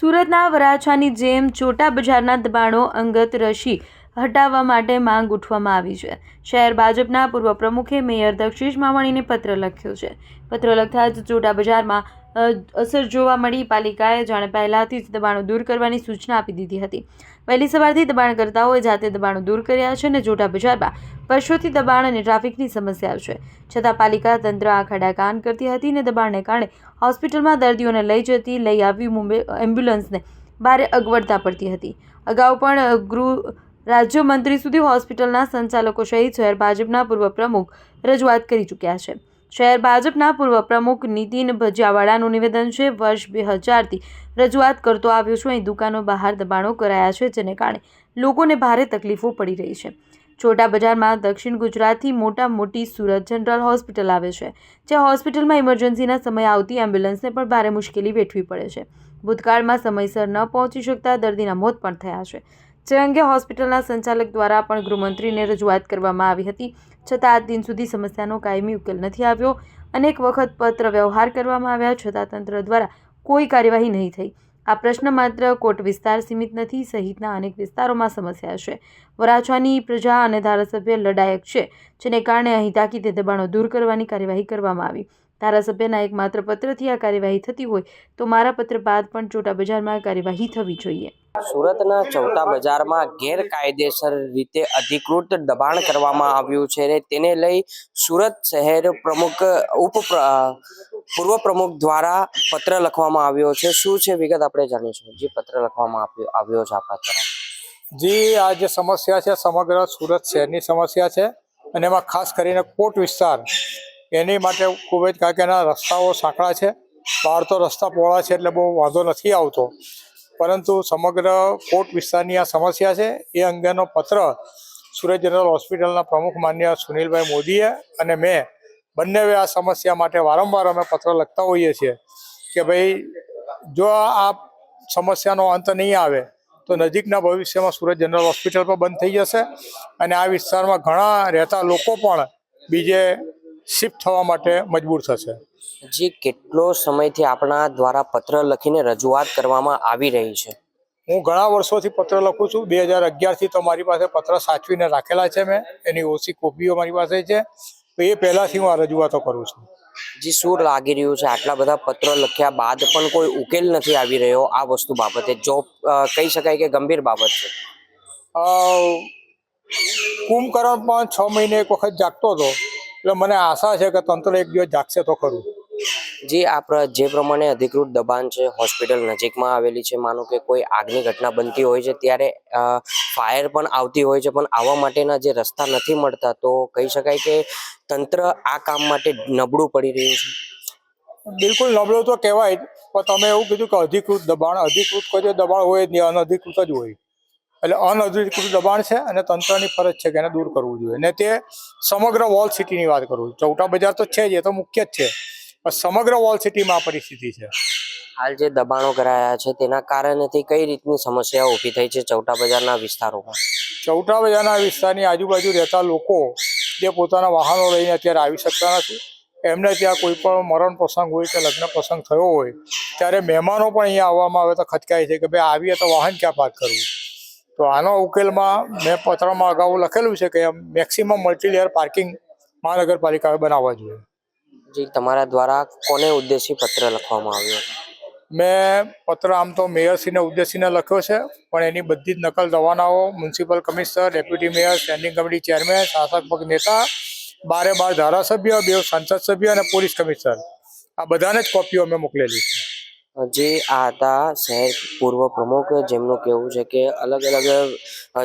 સુરતના વરાછાની જેમ ચોટા બજારના દબાણો અંગત રશી હટાવવા માટે માંગ ઉઠવામાં આવી છે. શહેર ભાજપના પૂર્વ પ્રમુખે મેયર દક્ષિશ માવાણીને પત્ર લખ્યો છે. પત્ર લખતા જ ચોટા બજારમાં અસર જોવા મળી. પાલિકાએ જાણે પહેલાંથી જ દબાણો દૂર કરવાની સૂચના આપી દીધી હતી. વહેલી સવારથી દબાણકર્તાઓએ જાતે દબાણો દૂર કર્યા છે અને જોટા બજારમાં વર્ષોથી દબાણ અને ટ્રાફિકની સમસ્યા છે. છતાં પાલિકા તંત્ર આ ખડા કાન કરતી હતી અને દબાણને કારણે હોસ્પિટલમાં દર્દીઓને લઈ જતી, લઈ આવી મુંબઈ એમ્બ્યુલન્સને ભારે અગવડતા પડતી હતી. અગાઉ પણ ગૃહ રાજ્યમંત્રી સુધી હોસ્પિટલના સંચાલકો સહિત શહેર ભાજપના પૂર્વ પ્રમુખ રજૂઆત કરી ચૂક્યા છે. શહેર ભાજપના પૂર્વ પ્રમુખ નીતિન ભજીયાવાળાનું નિવેદન છે, વર્ષ બે હજારથી રજૂઆત કરતો આવ્યો છું. અહીં દુકાનો બહાર દબાણો કરાયા છે, જેને કારણે લોકોને ભારે તકલીફો પડી રહી છે. છોટા બજારમાં દક્ષિણ ગુજરાતથી મોટા મોટી સુરત જનરલ હોસ્પિટલ આવે છે જે હોસ્પિટલમાં ઇમરજન્સીના સમયે આવતી એમ્બ્યુલન્સને પણ ભારે મુશ્કેલી વેઠવી પડે છે. ભૂતકાળમાં સમયસર ન પહોંચી શકતા દર્દીના મોત પણ થયા છે. જે અંગે હોસ્પિટલના સંચાલક દ્વારા પણ ગૃહમંત્રીને રજૂઆત કરવામાં આવી હતી. છતાં આજ દિન સુધી સમસ્યાનો કાયમી ઉકેલ નથી આવ્યો અનેક વખત પત્ર વ્યવહાર કરવામાં આવ્યા, છતાં તંત્ર દ્વારા કોઈ કાર્યવાહી નહીં થઈ. આ પ્રશ્ન માત્ર કોટ વિસ્તાર સીમિત નથી, સહિતના અનેક વિસ્તારોમાં સમસ્યા છે. વરાછાની પ્રજા અને ધારાસભ્ય લડાયક છે, જેને કારણે અહીં તાકીદે દબાણો દૂર કરવાની કાર્યવાહી કરવામાં આવી. ધારાસભ્યના એક માત્ર પત્રથી આ કાર્યવાહી થતી હોય તો મારા પત્ર બાદ પણ ચોટા બજારમાં કાર્યવાહી થવી જોઈએ. સુરતના ચૌટા બજારમાં ગેરકાયદેસર રીતે અધિકૃત દબાણ કરવામાં આવ્યું છે ને તેને લઈ સુરત શહેર પ્રમુખ, ઉપ પ્ર- પૂર્વ પ્રમુખ દ્વારા પત્ર લખવામાં આવ્યો છે. શું છે વિગત આપણે જાણીશું જે પત્ર લખવામાં આવ્યો આવ્યો છે આપણા દ્વારા જી, આ જે સમસ્યા છે, સમગ્ર સુરત શહેરની સમસ્યા છે અને એમાં ખાસ કરીને કોટ વિસ્તાર, એની માટે ખૂબ જ કારણ કે રસ્તાઓ સાંકડા છે. બહાર તો રસ્તા પહોળા છે એટલે બહુ વાંધો નથી આવતો. પરંતુ સમગ્ર કોટ વિસ્તારની આ સમસ્યા છે. એ અંગેનો પત્ર સુરત જનરલ હોસ્પિટલના પ્રમુખ માન્ય સુનિલભાઈ મોદીએ અને મેં બંને આ સમસ્યા માટે વારંવાર અમે પત્ર લખતા હોઈએ છીએ કે ભાઈ, જો આ સમસ્યાનો અંત નહીં આવે, તો નજીકના ભવિષ્યમાં સુરત જનરલ હોસ્પિટલ પણ બંધ થઈ જશે અને આ વિસ્તારમાં ઘણા રહેતા લોકો પણ બીજે શિફ્ટ થવા માટે મજબૂર થશે. જે કેટલો સમયથી આપણા દ્વારા પત્ર લખીને રજૂઆત કરવામાં આવી રહી છે? હું ઘણા વર્ષોથી પત્ર લખું છું. બે હજાર અગિયારથી તો મારી પાસે પત્ર સાચવીને રાખેલા છે મેં. એની ઓછી કોપીઓ મારી પાસે છે. તો એ પહેલાંથી હું આ રજૂઆતો કરું છું. જે શું લાગી રહ્યું છે? આટલા બધા પત્ર લખ્યા બાદ પણ કોઈ ઉકેલ નથી આવી રહ્યો આ વસ્તુ બાબતે? જો કહી શકાય કે ગંભીર બાબત છે. કુંભકર્ણ પણ છ મહિને એક વખત જાગતો હતો. એટલે મને આશા છે કે તંત્ર એક દિવસ જાગશે તો ખરું. જે આ જે પ્રમાણે અધિકૃત દબાણ છે, હોસ્પિટલ નજીકમાં આવેલી છે, માનો કે કોઈ આગની ઘટના બનતી હોય છે, ત્યારે ફાયર પણ આવતી હોય છે, પણ આવવા માટેના જે રસ્તા નથી મળતા, તો કહી શકાય કે તંત્ર આ કામ માટે નબળું પડી રહ્યું છે? બિલકુલ નબળો તો કહેવાય, પણ તમે એવું કીધું કે અધિકૃત દબાણ, અધિકૃત કોઈ દબાણ હોય જ નહીં, અનધિકૃત જ હોય. એટલે અનઅધિકૃત દબાણ છે અને તંત્રની ફરજ છે કે એને દૂર કરવું જોઈએ. અને તે સમગ્ર વોલ સિટીની વાત કરું ચૌટા બજાર તો છે જ, એ તો મુખ્ય જ છે. સમગ્ર વોલ સિટીમાં આ પરિસ્થિતિ છે. હાલ જે દબાણો કરાયા છે તેના કારણેથી કઈ રીતની સમસ્યા ઊભી થઈ છે ચૌટા બજારના વિસ્તારોમાં? ચૌટા બજારના વિસ્તારની આજુબાજુ રહેતા લોકો જે પોતાના વાહનો લઈને અત્યારે આવી શકતા નથી. એમને ત્યાં કોઈ પણ મરણ પ્રસંગ હોય કે લગ્ન પ્રસંગ થયો હોય ત્યારે મહેમાનો પણ અહીંયા આવવામાં આવે તો ખચકાય છે કે ભાઈ આવીએ તો વાહન ક્યાં પાર્ક કરવું? તો આનો ઉકેલમાં મેં પત્રમાં અગાઉ લખેલું છે કે મેક્સિમમ મલ્ટીલેયર પાર્કિંગ મહાનગરપાલિકાએ બનાવવા જોઈએ. જે, તમારા દ્વારા કોને ઉદ્દેશી પત્ર લખવામાં આવ્યો મેં પત્ર આમ તો મેયરશ્રીને ઉદ્દેશીને લખ્યો છે, પણ એની બધી જ નકલ રવાનાઓ municipal commissioner, deputy mayor, standing committee chairman, શાસક નેતા બારે બાર ધારાસભ્ય, બે સંસદ સભ્ય અને પોલીસ કમિશનર. આ બધાને જ કોપીઓ અમે મોકલેલી છે. જે આ હતા શહેર પૂર્વ પ્રમુખ, જેમનું કહેવું છે કે અલગ અલગ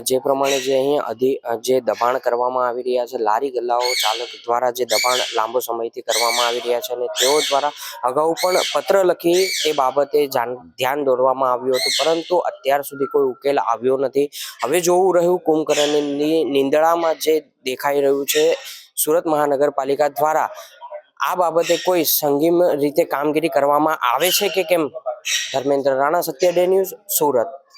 જે પ્રમાણે જે અહીં અધિ જે દબાણ કરવામાં આવી રહ્યા છે, લારી ગલ્લાઓ ચાલક દ્વારા જે દબાણ લાંબો સમયથી કરવામાં આવી રહ્યા છે અને તેઓ દ્વારા અગાઉ પણ પત્ર લખી તે બાબતે ધ્યાન દોરવામાં આવ્યું હતું. પરંતુ અત્યાર સુધી કોઈ ઉકેલ આવ્યો નથી. હવે જોવું રહ્યું કુંભકર્ણની નિંદડામાં જે દેખાઈ રહ્યું છે, સુરત મહાનગરપાલિકા દ્વારા આ બાબતે કોઈ સંગીમ રીતે કામગીરી કરવામાં આવે છે કે કેમ? Dharmendra Rana, Satya day news, Surat.